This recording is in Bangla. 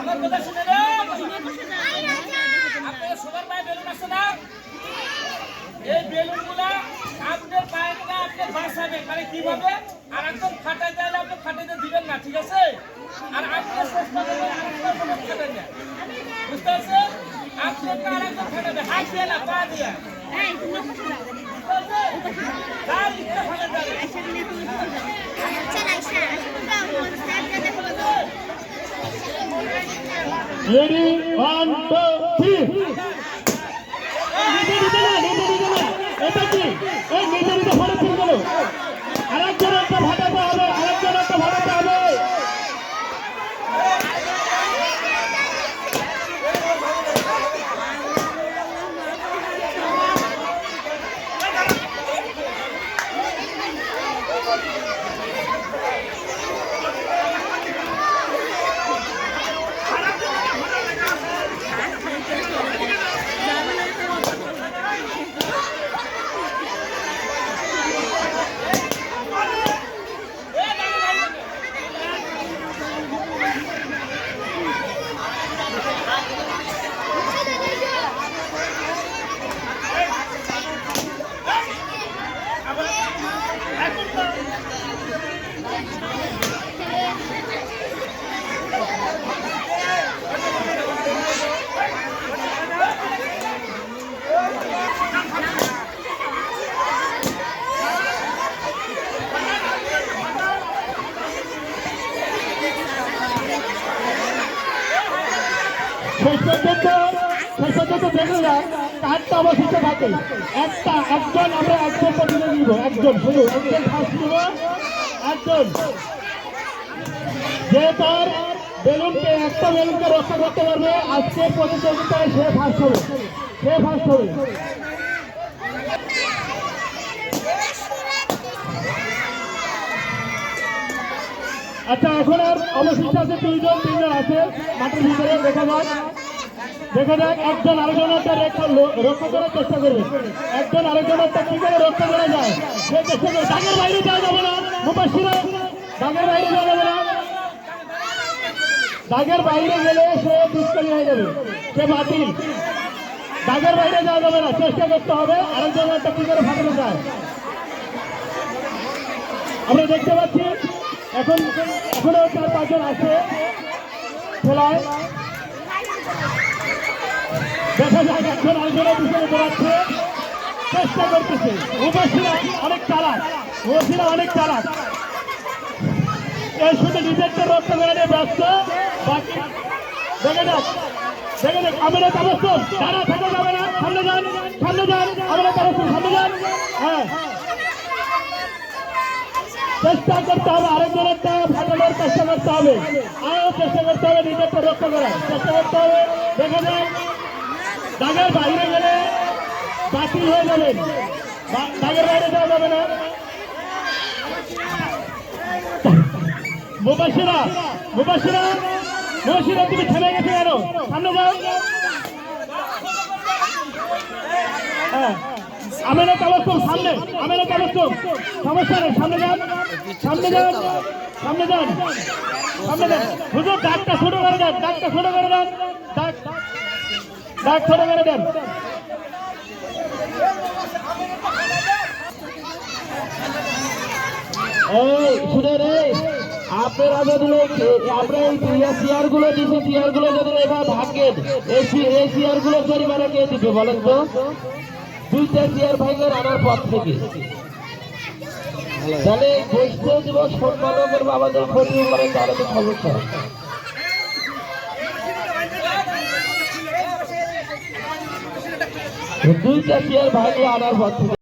আমার কথা আপনাদের পায়ে বেলুন না এই বেলুনগুলা আপনার পায়েটা আপনি বাঁচাবে মানে কীভাবে আর একদম ফাটাই চাইলে আপনি ফাটাইতে দিবেন না ঠিক আছে আর আপনি চেষ্টা করবেন আরেকটা কোনো ফাটাই না বুঝতে পারছেন আপনি না পা দিয়ে রেডি ওয়ান টু এই নিজে নিজে ফটো ছিল গেল একটা ভাটাতে হবে, আরেকজন একটা ভাটাতে হবে। শেষ পর্যন্ত শেষ পর্যন্ত দেখে যান চারটা অবশিষ্ট থাকে একটা, একজন, আমরা একজন প্রতিযোগী নিব, একজন শুধু বেলুনকে, একটা বেলুনকে রক্ষা করতে পারবে আজকে প্রতিযোগিতায় সে ফার্স্ট হবে। সে ফার্স্ট হবে। আচ্ছা এখন আর অবশিষ্ট আছে দুইজন, তিনজন আছে। মাঠের ভিতরে দেখা যাক। দেখা যাক, একজন আরেকজনেরটা রক্ষা রক্ষা করার চেষ্টা করবে। একজন আরেকজনেরটা কি করে রক্ষা করা যায়, সে চেষ্টা করবে। দাগের বাইরে যাওয়া যাবে না মুপাশিরা দাগের বাইরে যাওয়া যাবে না। দাগের বাইরে গেলে সে দুষ্কালি হয়ে যাবে। সে বাতিল। দাগের বাইরে যাওয়া যাবে না, চেষ্টা করতে হবে। আরেকজনেরটা কি করে ফাটানো যায়। আমরা দেখতে পাচ্ছি এখন, এখনও চার পাঁচজন আছে। খেলায়। দেখা যাক একজন আরেকজনের পিছনে দৌড়াচ্ছে চেষ্টা করতেছে। উপসিরা অনেক চালাক। উপসিরা অনেক চালাক। এই শুধু নিজেকে রক্ষা করে নিয়ে ব্যস্ত। বাকি দেখে যাক। দেখে যাক। আমরা তাবস্তুম দাঁড়া, থাকা, যাবে না। সামনে যান। সামনে যান। আমরা তাবস্তুম সামনে যান। হ্যাঁ। চেষ্টা করতে হবে আরেকজনেরটা ফাটানোর চেষ্টা করতে হবে। আরও চেষ্টা করতে হবে, নিজেকে রক্ষা করার। চেষ্টা করতে হবে, দেখা যায় দাগের বাইরে গেলে বাতিল হয়ে যাবেন। দাগের বাইরে যাওয়া যাবে না। মুবাসিরা মুবাসিরা মুবাসিরা তুমি থেমে গেছে কেন? সামনে যাও। হ্যাঁ। আমেনা তাবস্তুম সামনে, আমেনা তাবস্তুম সমস্যা নেই সামনে যান সামনে যান সামনে যান সামনে যান। হুজুর ডাকটা ছোট করে দেন ডাকটা ছোট করে দেন ডাক ডাক ছোট করে দেন। এই, শুনে আপনারা যদি আপনার এই চেয়ারগুলো দিচ্ছে চেয়ারগুলো যদি এবার ভাগেন এই চেয়ারগুলো জরিমানা কে দিবে বলেন তো? দুইটা চেয়ার ভাঙের আনার পর থেকে। তাহলে বৈষ্ণব দিবস সম্মান বাবাদের ক্ষতি করে তাহলে তো সমস্যা দুইটা চেয়ার ভাঙলে আনার পর থেকে।